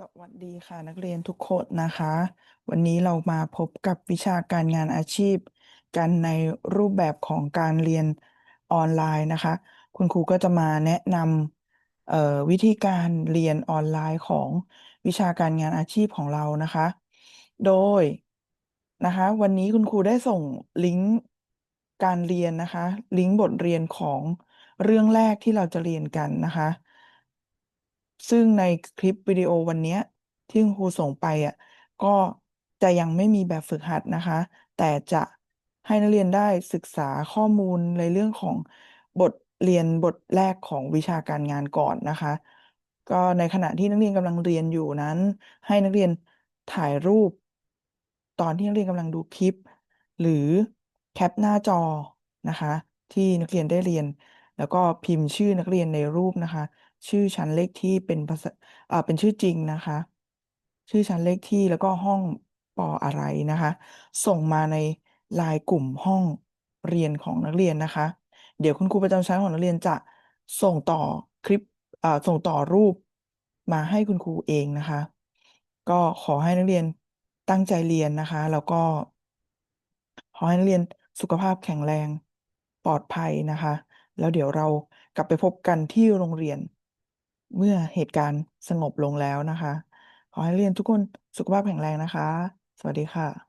สวัสดีค่ะนักเรียนทุกคนนะคะ วันนี้เรามาพบกับวิชาการงานอาชีพ กันในรูปแบบของการเรียนออนไลน์นะคะ คุณครูก็จะมาแนะนำวิธีการเรียนออนไลน์ของวิชาการงานอาชีพของเรานะคะ โดยนะคะ วันนี้คุณครูได้ส่งลิงก์การเรียนนะคะ ลิงก์บทเรียนของเรื่องแรกที่เราจะเรียนกันนะคะ ซึ่งในคลิปวิดีโอวันนี้ที่คุณครูส่งไปอะก็จะยังไม่มีแบบฝึกหัดนะคะ แต่จะให้นักเรียนได้ศึกษาข้อมูลในเรื่องของบทเรียนบทแรกของวิชาการงานก่อนนะคะ ก็ในขณะที่นักเรียนกำลังเรียนอยู่นั้น ให้นักเรียนถ่ายรูป ตอนที่นักเรียนกำลังดูคลิป หรือแคปหน้าจอนะคะ ที่นักเรียนได้เรียน แล้วก็พิมพ์ชื่อนักเรียนในรูปนะคะ ชื่อชั้นเลขที่เป็นภาษาอ่าเป็นชื่อจริงนะคะ ชื่อชั้นเลขที่แล้วก็ห้องปออะไรนะคะ ส่งมาในไลน์กลุ่มห้องเรียนของนักเรียนนะคะ เดี๋ยวคุณครูประจำชั้นของนักเรียนจะส่งต่อคลิปอ่าส่งต่อรูปมาให้คุณครูเองนะคะ ก็ขอให้นักเรียนตั้งใจเรียนนะคะ แล้วก็ ขอให้นักเรียนสุขภาพแข็งแรงปลอดภัยนะคะ แล้วเดี๋ยวเรากลับไปพบกันที่โรงเรียน เมื่อเหตุการณ์สงบลงแล้วนะคะ ขอให้เรียนทุกคนสุขภาพแข็งแรงนะคะ สวัสดีค่ะ